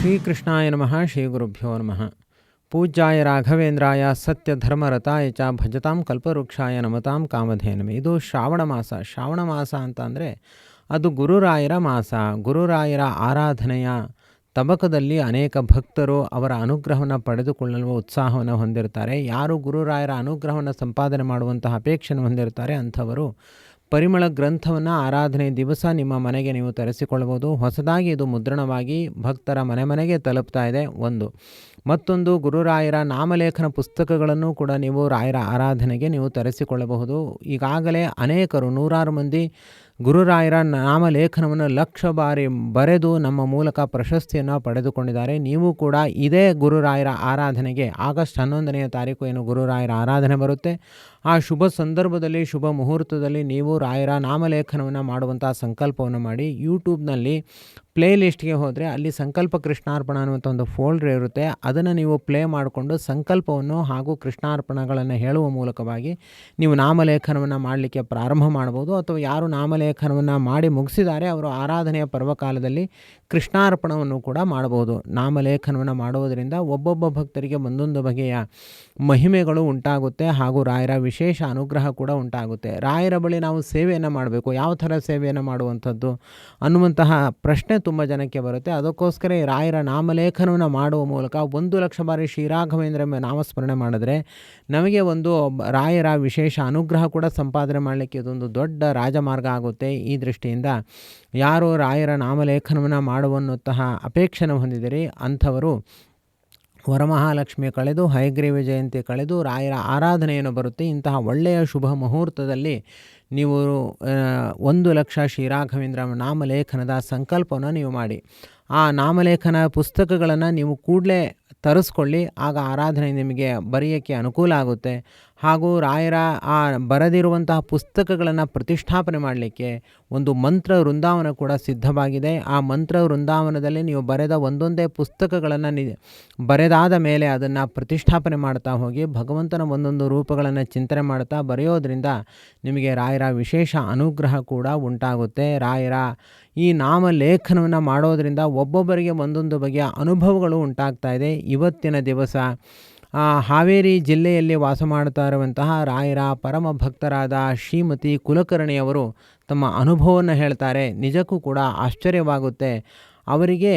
ಶ್ರೀಕೃಷ್ಣಾಯ ನಮಃ, ಶ್ರೀ ಗುರುಭ್ಯೋ ನಮಃ. ಪೂಜ್ಯಾಯ ರಾಘವೇಂದ್ರಾಯ ಸತ್ಯಧರ್ಮರತಾಯ ಚ ಭಜತಾಂ ಕಲ್ಪವೃಕ್ಷಾಯ ನಮತಾಂ ಕಾಮಧೇನಮೆ. ಇದು ಶ್ರಾವಣ ಮಾಸ. ಶ್ರಾವಣ ಮಾಸ ಅಂತ ಅಂದರೆ ಅದು ಗುರುರಾಯರ ಮಾಸ. ಗುರುರಾಯರ ಆರಾಧನೆಯ ತಬಕದಲ್ಲಿ ಅನೇಕ ಭಕ್ತರು ಅವರ ಅನುಗ್ರಹವನ್ನು ಪಡೆದುಕೊಳ್ಳಲು ಉತ್ಸಾಹವನ್ನು ಹೊಂದಿರ್ತಾರೆ ಯಾರು ಗುರುರಾಯರ ಅನುಗ್ರಹವನ್ನು ಸಂಪಾದನೆ ಮಾಡುವಂತಹ ಅಪೇಕ್ಷೆಯನ್ನು ಹೊಂದಿರ್ತಾರೆ ಅಂಥವರು ಪರಿಮಳ ಗ್ರಂಥವನ್ನು ಆರಾಧನೆ ದಿವಸ ನಿಮ್ಮ ಮನೆಗೆ ನೀವು ತರಿಸಿಕೊಳ್ಳಬಹುದು. ಹೊಸದಾಗಿ ಇದು ಮುದ್ರಣವಾಗಿ ಭಕ್ತರ ಮನೆ ಮನೆಗೆ ತಲುಪ್ತಾ ಇದೆ. ಒಂದು. ಮತ್ತೊಂದು, ಗುರುರಾಯರ ನಾಮಲೇಖನ ಪುಸ್ತಕಗಳನ್ನು ಕೂಡ ನೀವು ರಾಯರ ಆರಾಧನೆಗೆ ನೀವು ತರಿಸಿಕೊಳ್ಳಬಹುದು. ಈಗಾಗಲೇ ಅನೇಕರು, ನೂರಾರು ಮಂದಿ ಗುರುರಾಯರ ನಾಮಲೇಖನವನ್ನು ಲಕ್ಷ ಬಾರಿ ಬರೆದು ನಮ್ಮ ಮೂಲಕ ಪ್ರಶಸ್ತಿಯನ್ನು ಪಡೆದುಕೊಂಡಿದ್ದಾರೆ. ನೀವು ಕೂಡ ಇದೇ ಗುರುರಾಯರ ಆರಾಧನೆಗೆ ಆಗಸ್ಟ್ ಹನ್ನೊಂದನೆಯ ತಾರೀಕು ಏನು ಗುರುರಾಯರ ಆರಾಧನೆ ಬರುತ್ತೆ. ಆ ಶುಭ ಸಂದರ್ಭದಲ್ಲಿ, ಶುಭ ಮುಹೂರ್ತದಲ್ಲಿ ನೀವು ರಾಯರ ನಾಮಲೇಖನವನ್ನು ಮಾಡುವಂಥ ಸಂಕಲ್ಪವನ್ನು ಮಾಡಿ ಯೂಟ್ಯೂಬ್ನಲ್ಲಿ ಪ್ಲೇ ಲಿಸ್ಟ್ಗೆ ಹೋದರೆ ಅಲ್ಲಿ ಸಂಕಲ್ಪ ಕೃಷ್ಣಾರ್ಪಣ ಅನ್ನುವಂಥ ಒಂದು ಫೋಲ್ಡ್ರ್ ಇರುತ್ತೆ. ಅದನ್ನು ನೀವು ಪ್ಲೇ ಮಾಡಿಕೊಂಡು ಸಂಕಲ್ಪವನ್ನು ಹಾಗೂ ಕೃಷ್ಣಾರ್ಪಣಗಳನ್ನು ಹೇಳುವ ಮೂಲಕವಾಗಿ ನೀವು ನಾಮಲೇಖನವನ್ನು ಮಾಡಲಿಕ್ಕೆ ಪ್ರಾರಂಭ ಮಾಡ್ಬೋದು. ಅಥವಾ ಯಾರು ನಾಮಲೇಖನವನ್ನು ಮಾಡಿ ಮುಗಿಸಿದ್ದಾರೆ ಅವರು ಆರಾಧನೆಯ ಪರ್ವಕಾಲದಲ್ಲಿ ಕೃಷ್ಣಾರ್ಪಣವನ್ನು ಕೂಡ ಮಾಡಬಹುದು ನಾಮಲೇಖನವನ್ನು ಮಾಡುವುದರಿಂದ ಒಬ್ಬೊಬ್ಬ ಭಕ್ತರಿಗೆ ಒಂದೊಂದು ಬಗೆಯ ಮಹಿಮೆಗಳು ಉಂಟಾಗುತ್ತೆ ಹಾಗೂ ರಾಯರ ವಿಶೇಷ ಅನುಗ್ರಹ ಕೂಡ ಉಂಟಾಗುತ್ತೆ. ರಾಯರ ಬಳಿ ನಾವು ಸೇವೆಯನ್ನು ಮಾಡಬೇಕು. ಯಾವ ಥರ ಸೇವೆಯನ್ನು ಮಾಡುವಂಥದ್ದು ಅನ್ನುವಂತಹ ಪ್ರಶ್ನೆ ತುಂಬ ಜನಕ್ಕೆ ಬರುತ್ತೆ. ಅದಕ್ಕೋಸ್ಕರ ಈ ರಾಯರ ನಾಮಲೇಖನವನ್ನು ಮಾಡುವ ಮೂಲಕ ಒಂದು ಲಕ್ಷ ಬಾರಿ ಶ್ರೀರಾಘವೇಂದ್ರ ನಾಮಸ್ಮರಣೆ ಮಾಡಿದ್ರೆ ನಮಗೆ ಒಂದು ರಾಯರ ವಿಶೇಷ ಅನುಗ್ರಹ ಕೂಡ ಸಂಪಾದನೆ ಮಾಡಲಿಕ್ಕೆ ಇದೊಂದು ದೊಡ್ಡ ರಾಜಮಾರ್ಗ ಆಗುತ್ತೆ. ಈ ದೃಷ್ಟಿಯಿಂದ ಯಾರು ರಾಯರ ನಾಮಲೇಖನವನ್ನು ಮಾಡುವಂತಹ ಅಪೇಕ್ಷೆನ ಹೊಂದಿದಿರಿ. ಅಂಥವರು ವರಮಹಾಲಕ್ಷ್ಮಿ ಕಳೆದು ಹಯಗ್ರೀವ ಜಯಂತಿ ಕಳೆದು ರಾಯರ ಆರಾಧನೆಯನ್ನು ಬರುತ್ತೆ. ಇಂತಹ ಒಳ್ಳೆಯ ಶುಭ ಮುಹೂರ್ತದಲ್ಲಿ ನೀವು ಒಂದು ಲಕ್ಷ ಶ್ರೀರಾಘವೇಂದ್ರ ನಾಮಲೇಖನದ ಸಂಕಲ್ಪವನ್ನು ನೀವು ಮಾಡಿ. ಆ ನಾಮಲೇಖನ ಪುಸ್ತಕಗಳನ್ನು ನೀವು ಕೂಡಲೇ ತರಿಸ್ಕೊಳ್ಳಿ. ಆಗ ಆರಾಧನೆ ನಿಮಗೆ ಬರೆಯೋಕ್ಕೆ ಅನುಕೂಲ ಆಗುತ್ತೆ. ಹಾಗೂ ರಾಯರ ಆ ಬರೆದಿರುವಂತಹ ಪುಸ್ತಕಗಳನ್ನು ಪ್ರತಿಷ್ಠಾಪನೆ ಮಾಡಲಿಕ್ಕೆ ಒಂದು ಮಂತ್ರ ವೃಂದಾವನ ಕೂಡ ಸಿದ್ಧವಾಗಿದೆ. ಆ ಮಂತ್ರ ವೃಂದಾವನದಲ್ಲಿ ನೀವು ಬರೆದ ಒಂದೊಂದೇ ಪುಸ್ತಕಗಳನ್ನು ನಿ ಬರೆದಾದ ಮೇಲೆ ಅದನ್ನು ಪ್ರತಿಷ್ಠಾಪನೆ ಮಾಡ್ತಾ ಹೋಗಿ ಭಗವಂತನ ಒಂದೊಂದು ರೂಪಗಳನ್ನು ಚಿಂತನೆ ಮಾಡ್ತಾ ಬರೆಯೋದ್ರಿಂದ ನಿಮಗೆ ರಾಯರ ವಿಶೇಷ ಅನುಗ್ರಹ ಕೂಡ ಉಂಟಾಗುತ್ತೆ. ರಾಯರ ಈ ನಾಮ ಲೇಖನವನ್ನು ಮಾಡೋದರಿಂದ ಒಬ್ಬೊಬ್ಬರಿಗೆ ಒಂದೊಂದು ಬಗೆಯ ಅನುಭವಗಳು ಉಂಟಾಗ್ತಾ ಇದೆ. ಇವತ್ತಿನ ದಿವಸ ಹಾವೇರಿ ಜಿಲ್ಲೆಯಲ್ಲಿ ವಾಸ ಮಾಡುತ್ತಾ ಇರುವಂತಹ ರಾಯರ ಪರಮ ಭಕ್ತರಾದ ಶ್ರೀಮತಿ ಕುಲಕರ್ಣಿಯವರು ತಮ್ಮ ಅನುಭವವನ್ನು ಹೇಳ್ತಾರೆ. ನಿಜಕ್ಕೂ ಕೂಡ ಆಶ್ಚರ್ಯವಾಗುತ್ತೆ. ಅವರಿಗೆ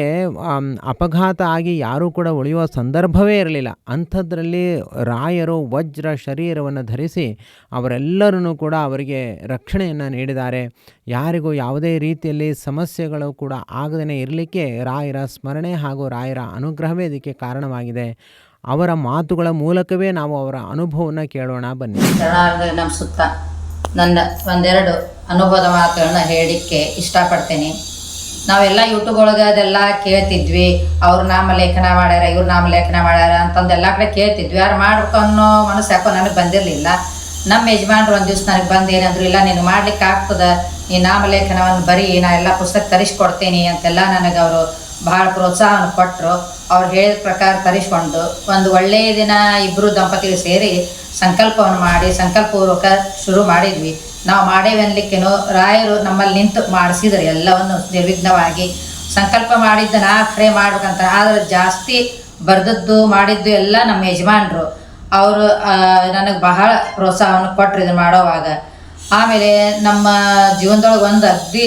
ಅಪಘಾತ ಆಗಿ ಯಾರೂ ಕೂಡ ಉಳಿಯುವ ಸಂದರ್ಭವೇ ಇರಲಿಲ್ಲ. ಅಂಥದ್ರಲ್ಲಿ ರಾಯರು, ವಜ್ರ ಶರೀರವನ್ನು ಧರಿಸಿ ಅವರೆಲ್ಲರೂ ಕೂಡ ಅವರಿಗೆ ರಕ್ಷಣೆಯನ್ನು ನೀಡಿದ್ದಾರೆ. ಯಾರಿಗೂ ಯಾವುದೇ ರೀತಿಯಲ್ಲಿ ಸಮಸ್ಯೆಗಳು ಕೂಡ ಆಗದೇ ಇರಲಿಕ್ಕೆ ರಾಯರ ಸ್ಮರಣೆ ಹಾಗೂ ರಾಯರ ಅನುಗ್ರಹವೇ ಇದಕ್ಕೆ ಕಾರಣವಾಗಿದೆ. ಅವರ ಮಾತುಗಳ ಮೂಲಕವೇ ನಾವು ಅವರ ಅನುಭವನ ಕೇಳೋಣ ಬನ್ನಿ. ನಮ್ಮ ಸುತ್ತ ನನ್ನ ಒಂದೆರಡು ಅನುಭವದ ಮಾತುಗಳನ್ನ ಹೇಳಿಕ್ಕೆ ಇಷ್ಟಪಡ್ತೇನೆ. ನಾವೆಲ್ಲ ಯೂಟ್ಯೂಬ್ ಒಳಗೆ ಅದೆಲ್ಲ ಕೇಳ್ತಿದ್ವಿ. ಅವ್ರ ನಾಮಲೇಖನ ಮಾಡ್ಯಾರ, ಇವ್ರ ನಾಮಲೇಖನ ಮಾಡ್ಯಾರ ಅಂತಂದು ಎಲ್ಲ ಕಡೆ ಕೇಳ್ತಿದ್ವಿ. ಯಾರು ಮಾಡ್ಬೇಕು ಅನ್ನೋ ಮನಸ್ಸು ಯಾಕೋ ನನಗೆ ಬಂದಿರಲಿಲ್ಲ. ನಮ್ಮ ಯಜಮಾನ್ರು ಒಂದು ದಿವ್ಸ ನನಗೆ ಬಂದು ಏನಂದ್ರು, ಇಲ್ಲ, ನೀನು ಮಾಡ್ಲಿಕ್ಕೆ ಆಗ್ತದ. ನೀ ನಾಮಲೇಖನವನ್ನು ಬರೀ ನಾ ಎಲ್ಲ ಪುಸ್ತಕ ತರಿಸ್ಕೊಡ್ತೀನಿ ಅಂತೆಲ್ಲ ನನಗೆ ಅವರು ಭಾಳ ಪ್ರೋತ್ಸಾಹವನ್ನು ಕೊಟ್ಟರು ಅವ್ರು ಹೇಳಿದ ಪ್ರಕಾರ ತರಿಸ್ಕೊಂಡು ಒಂದು ಒಳ್ಳೆಯ ದಿನ ಇಬ್ಬರು ದಂಪತಿಗಳು ಸೇರಿ ಸಂಕಲ್ಪವನ್ನು ಮಾಡಿ, ಸಂಕಲ್ಪಪೂರ್ವಕ ಶುರು ಮಾಡಿದ್ವಿ. ನಾವು ಮಾಡೇವೆನ್ಲಿಕ್ಕೇನು ರಾಯರು ನಮ್ಮಲ್ಲಿ ನಿಂತು ಮಾಡಿಸಿದ್ರು ಎಲ್ಲವನ್ನು ನಿರ್ವಿಘ್ನವಾಗಿ. ಸಂಕಲ್ಪ ಮಾಡಿದ್ದ ನಾ ಖರೆ ಮಾಡ್ಬೇಕಂತ, ಆದರೆ ಜಾಸ್ತಿ ಬರೆದದ್ದು, ಮಾಡಿದ್ದು ಎಲ್ಲ ನಮ್ಮ ಯಜಮಾನರು. ಅವರು ನನಗೆ ಬಹಳ ಪ್ರೋತ್ಸಾಹವನ್ನು ಕೊಟ್ಟರು ಇದನ್ನು ಮಾಡೋವಾಗ. ಆಮೇಲೆ ನಮ್ಮ ಜೀವನದೊಳಗೆ ಒಂದು ಅಗ್ದಿ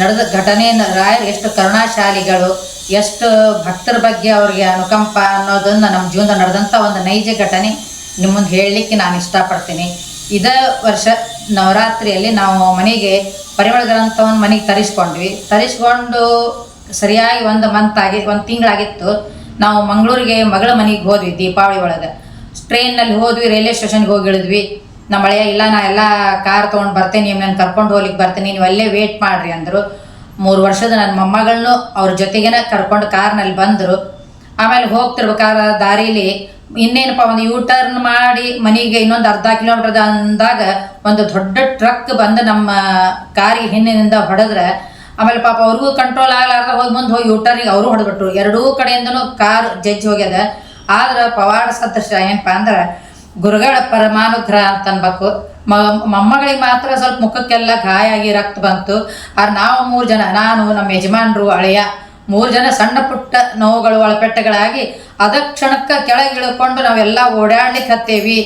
ನಡೆದ ಘಟನೆಯನ್ನು ರಾಯರು ಎಷ್ಟು ಕರುಣಾಶಾಲಿಗಳು, ಎಷ್ಟು ಭಕ್ತರ ಬಗ್ಗೆ ಅವ್ರಿಗೆ ಅನುಕಂಪ ಅನ್ನೋದನ್ನು ನಮ್ಮ ಜೀವನದಲ್ಲಿ ನಡೆದಂಥ ಒಂದು ನೈಜ ಘಟನೆ ನಿಮ್ಮ ಮುಂದೆ ಹೇಳಲಿಕ್ಕೆ ನಾನು ಇಷ್ಟಪಡ್ತೀನಿ. ಇದೇ ವರ್ಷ ನವರಾತ್ರಿಯಲ್ಲಿ ನಾವು ಮನೆಗೆ ಪರಿಮಳ ಗ್ರಂಥವನ್ನು ಮನೆಗೆ ತರಿಸ್ಕೊಂಡ್ವಿ. ತರಿಸ್ಕೊಂಡು ಸರಿಯಾಗಿ ಒಂದು ಮಂತ್ ಆಗಿ, ಒಂದು ತಿಂಗಳಾಗಿತ್ತು. ನಾವು ಮಂಗಳೂರಿಗೆ ಮಗಳ ಮನೆಗೆ ಹೋದ್ವಿ ದೀಪಾವಳಿ ಒಳಗೆ. ಟ್ರೈನ್ನಲ್ಲಿ ಹೋದ್ವಿ ರೈಲ್ವೆ ಸ್ಟೇಷನ್ಗೆ ಹೋಗಿ ಇಳಿದ್ವಿ ನಮ್ಮ ಇಲ್ಲ, ನಾ ಎಲ್ಲ ಕಾರ್ ತೊಗೊಂಡು ಬರ್ತೇನೆ ನಾನು ಕರ್ಕೊಂಡು ಹೋಗ್ಲಿಕ್ಕೆ ಬರ್ತೀನಿ, ನೀವು ಅಲ್ಲೇ ವೇಟ್ ಮಾಡಿರಿ ಅಂದರು. ಮೂರು ವರ್ಷದ ನನ್ನ ಮೊಮ್ಮಗಳನ್ನೂ ಅವ್ರ ಜೊತೆಗೇನೆ ಕರ್ಕೊಂಡು ಕಾರ್ನಲ್ಲಿ ಬಂದರು. ಆಮೇಲೆ ಹೋಗ್ತಿರ್ಬೇಕಾದ ದಾರೀಲಿ ಇನ್ನೇನಪ್ಪ, ಒಂದು ಯೂ ಟರ್ನ್ ಮಾಡಿ ಮನೆಗೆ ಇನ್ನೊಂದು ಅರ್ಧ ಕಿಲೋಮೀಟರ್ ಅಂದಾಗ ಒಂದು ದೊಡ್ಡ ಟ್ರಕ್ ಬಂದು ನಮ್ಮ ಕಾರಿಗೆ ಹಿಂದಿನಿಂದ ಹೊಡೆದ್ರೆ. ಆಮೇಲೆ ಪಾಪ ಅವ್ರಿಗೂ ಕಂಟ್ರೋಲ್ ಆಗಲಾರ್ದ ಹೋಗಿ ಮುಂದೆ ಹೋಗಿ ಯೂ ಟರ್ನಿಗೆ ಅವರು ಹೊಡೆದ್ಬಿಟ್ರು. ಎರಡೂ ಕಡೆಯಿಂದನೂ ಕಾರ್ ಜಜ್ಜಿ ಹೋಗ್ಯದ. ಆದ್ರೆ ಪವಾಡ ಸದೃಶ ಏನಪ್ಪ ಅಂದ್ರೆ ಗುರುಗಳ ಪರಮಾನುಗ್ರಹ ಅಂತ ಅನ್ಬೇಕು ಮೊಮ್ಮಗಳಿಗೆ ಮಾತ್ರ ಸ್ವಲ್ಪ ಮುಖಕ್ಕೆಲ್ಲ ಗಾಯ ಆಗಿ ರಕ್ತ ಬಂತು. ಆದ್ರೆ ನಾವು ಮೂರು ಜನ, ನಾನು, ನಮ್ಮ ಯಜಮಾನ್ರು ಅಳೆಯ ಮೂರು ಜನ ಸಣ್ಣ ಪುಟ್ಟ ನೋವುಗಳು, ಒಳಪೆಟ್ಟೆಗಳಾಗಿ ಅದ ಕ್ಷಣಕ್ಕೆ ಕೆಳಗೆ ಇಳ್ಕೊಂಡು ನಾವೆಲ್ಲ ಓಡಾಡ್ಲಿಕ್ಕೆ ಹತ್ತೇವಿ.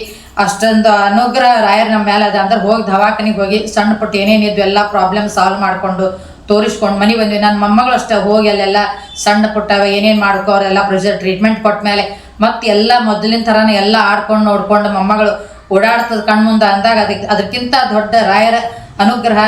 ಅಷ್ಟೊಂದು ಅನುಗ್ರಹ ರಾಯರ್ ನಮ್ಮ ಮೇಲೆ ಅದ ಅಂದ್ರೆ ಹೋಗಿ ದವಾಖಾನಿಗೆ ಹೋಗಿ ಸಣ್ಣ ಪುಟ್ಟ ಏನೇನಿದ್ವು ಎಲ್ಲ ಪ್ರಾಬ್ಲಮ್ ಸಾಲ್ವ್ ಮಾಡಿಕೊಂಡು ತೋರಿಸ್ಕೊಂಡು ಮನೆ ಬಂದ್ವಿ. ನನ್ನ ಮೊಮ್ಮಗಳು ಅಷ್ಟೇ ಹೋಗಿ ಅಲ್ಲೆಲ್ಲ ಸಣ್ಣ ಪುಟ್ಟವ ಏನೇನು ಮಾಡ್ಕೋ ಅವರೆಲ್ಲ ಪ್ರೊಸೀಜರ್ ಟ್ರೀಟ್ಮೆಂಟ್ ಕೊಟ್ಟ ಮೇಲೆ ಮತ್ತೆ ಎಲ್ಲ ಮೊದಲಿನ ಥರನೇ ಎಲ್ಲ ಆಡ್ಕೊಂಡು ನೋಡ್ಕೊಂಡು ಮೊಮ್ಮಗಳು ಓಡಾಡ್ತದ ಕಣ್ಮುಂದ ಅಂದಾಗ ಅದಕ್ಕೆ ಅದಕ್ಕಿಂತ ದೊಡ್ಡ ರಾಯರ ಅನುಗ್ರಹ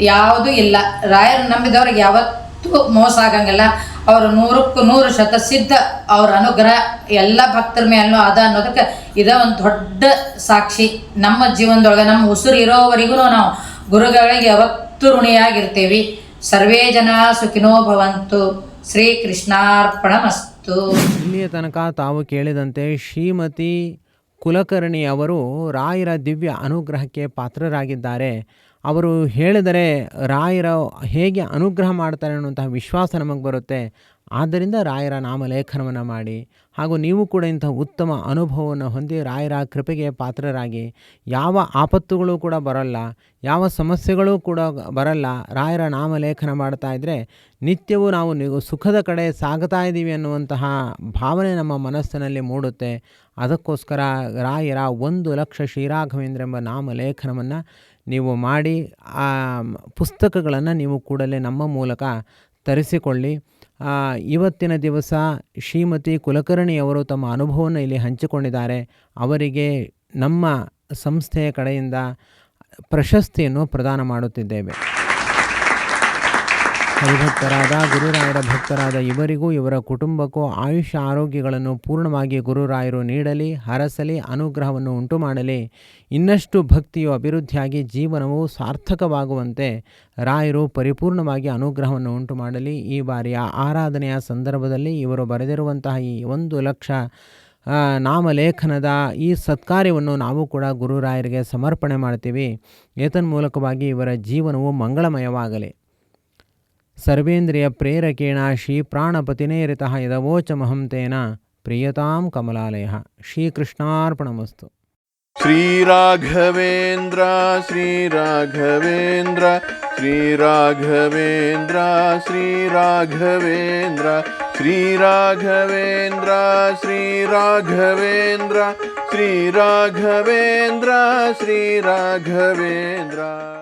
ಯಾವುದೂ ಇಲ್ಲ. ರಾಯರು ನಂಬಿದವ್ರಿಗೆ ಯಾವತ್ತೂ ಮೋಸ ಆಗಂಗಿಲ್ಲ. ಅವರು ನೂರಕ್ಕೂ ನೂರು ಶತ ಸಿದ್ಧ ಅವ್ರ ಅನುಗ್ರಹ ಎಲ್ಲ ಭಕ್ತರ ಮೇಲೂ ಅದ ಅನ್ನೋದಕ್ಕೆ ಇದ ಒಂದು ದೊಡ್ಡ ಸಾಕ್ಷಿ. ನಮ್ಮ ಜೀವನದೊಳಗೆ ನಮ್ಮ ಉಸಿರು ಇರೋವರೆಗೂ ನಾವು ಗುರುಗಳಿಗೆ ಯಾವತ್ತೂ ಋಣಿಯಾಗಿರ್ತೀವಿ. ಸರ್ವೇ ಜನ ಸುಖಿನೋ ಭವಂತು. ಶ್ರೀ ಕೃಷ್ಣಾರ್ಪಣಮಸ್ತು ಇಲ್ಲಿಯ ತನಕ ತಾವು ಕೇಳಿದಂತೆ ಶ್ರೀಮತಿ ಕುಲಕರ್ಣಿ ಅವರು ರಾಯರ ದಿವ್ಯ ಅನುಗ್ರಹಕ್ಕೆ ಪಾತ್ರರಾಗಿದ್ದಾರೆ. ಅವರು ಹೇಳಿದರೆ ರಾಯರ ಹೇಗೆ ಅನುಗ್ರಹ ಮಾಡ್ತಾರೆ ಅನ್ನುವಂತಹ ವಿಶ್ವಾಸ ನಮಗೆ ಬರುತ್ತೆ. ಆದ್ದರಿಂದ ರಾಯರ ನಾಮಲೇಖನವನ್ನು ಮಾಡಿ ಹಾಗೂ ನೀವು ಕೂಡ ಇಂಥ ಉತ್ತಮ ಅನುಭವವನ್ನು ಹೊಂದಿ ರಾಯರ ಕೃಪೆಗೆ ಪಾತ್ರರಾಗಿ ಯಾವ ಆಪತ್ತುಗಳು ಕೂಡ ಬರಲ್ಲ, ಯಾವ ಸಮಸ್ಯೆಗಳು ಕೂಡ ಬರಲ್ಲ, ರಾಯರ ನಾಮಲೇಖನ ಮಾಡ್ತಾ ಇದ್ದರೆ ನಿತ್ಯವೂ ನಾವು ನೀವು ಸುಖದ ಕಡೆ ಸಾಗುತ್ತಾ ಇದ್ದೀವಿ ಅನ್ನುವಂತಹ ಭಾವನೆ ನಮ್ಮ ಮನಸ್ಸಿನಲ್ಲಿ ಮೂಡುತ್ತೆ. ಅದಕ್ಕೋಸ್ಕರ ರಾಯರ ಒಂದು ಲಕ್ಷ ಶ್ರೀರಾಘವೇಂದ್ರ ಎಂಬ ನಾಮಲೇಖನವನ್ನು ನೀವು ಮಾಡಿ, ಆ ಪುಸ್ತಕಗಳನ್ನು ನೀವು ಕೂಡಲೇ ನಮ್ಮ ಮೂಲಕ ತರಿಸಿಕೊಳ್ಳಿ. ಇವತ್ತಿನ ದಿವಸ ಶ್ರೀಮತಿ ಕುಲಕರ್ಣಿಯವರು ತಮ್ಮ ಅನುಭವವನ್ನು ಇಲ್ಲಿ ಹಂಚಿಕೊಂಡಿದ್ದಾರೆ. ಅವರಿಗೆ ನಮ್ಮ ಸಂಸ್ಥೆಯ ಕಡೆಯಿಂದ ಪ್ರಶಸ್ತಿಯನ್ನು ಪ್ರದಾನ ಮಾಡುತ್ತಿದ್ದೇವೆ. ಹರಿಭಕ್ತರಾದ ಗುರುರಾಯರ ಭಕ್ತರಾದ ಇವರಿಗೂ ಇವರ ಕುಟುಂಬಕ್ಕೂ ಆಯುಷ್ಯ ಆರೋಗ್ಯಗಳನ್ನು ಪೂರ್ಣವಾಗಿ ಗುರುರಾಯರು ನೀಡಲಿ, ಹರಸಲಿ, ಅನುಗ್ರಹವನ್ನು ಉಂಟು ಮಾಡಲಿ ಇನ್ನಷ್ಟು ಭಕ್ತಿಯು ಅಭಿವೃದ್ಧಿಯಾಗಿ ಜೀವನವು ಸಾರ್ಥಕವಾಗುವಂತೆ ರಾಯರು ಪರಿಪೂರ್ಣವಾಗಿ ಅನುಗ್ರಹವನ್ನು ಉಂಟು ಮಾಡಲಿ ಈ ಬಾರಿಯ ಆರಾಧನೆಯ ಸಂದರ್ಭದಲ್ಲಿ ಇವರು ಬರೆದಿರುವಂತಹ ಈ ಒಂದು ಲಕ್ಷ ನಾಮಲೇಖನದ ಈ ಸತ್ಕಾರ್ಯವನ್ನು ನಾವು ಕೂಡ ಗುರುರಾಯರಿಗೆ ಸಮರ್ಪಣೆ ಮಾಡ್ತೀವಿ. ಏತನ್ಮೂಲಕವಾಗಿ ಇವರ ಜೀವನವು ಮಂಗಳಮಯವಾಗಲಿ. सर्वेन्द्रियप्रेरकेण श्रीप्राणपतिनेरितः यदवोचमहं तेन। प्रीयतां कमलालयः। श्रीकृष्णार्पणमस्तु। श्रीराघवेन्द्र श्रीराघवेन्द्र श्रीराघवेन्द्र श्रीराघवेन्द्र श्रीराघवेन्द्र श्रीराघवेन्द्र श्रीराघवेन्द्र श्रीराघवेन्द्र।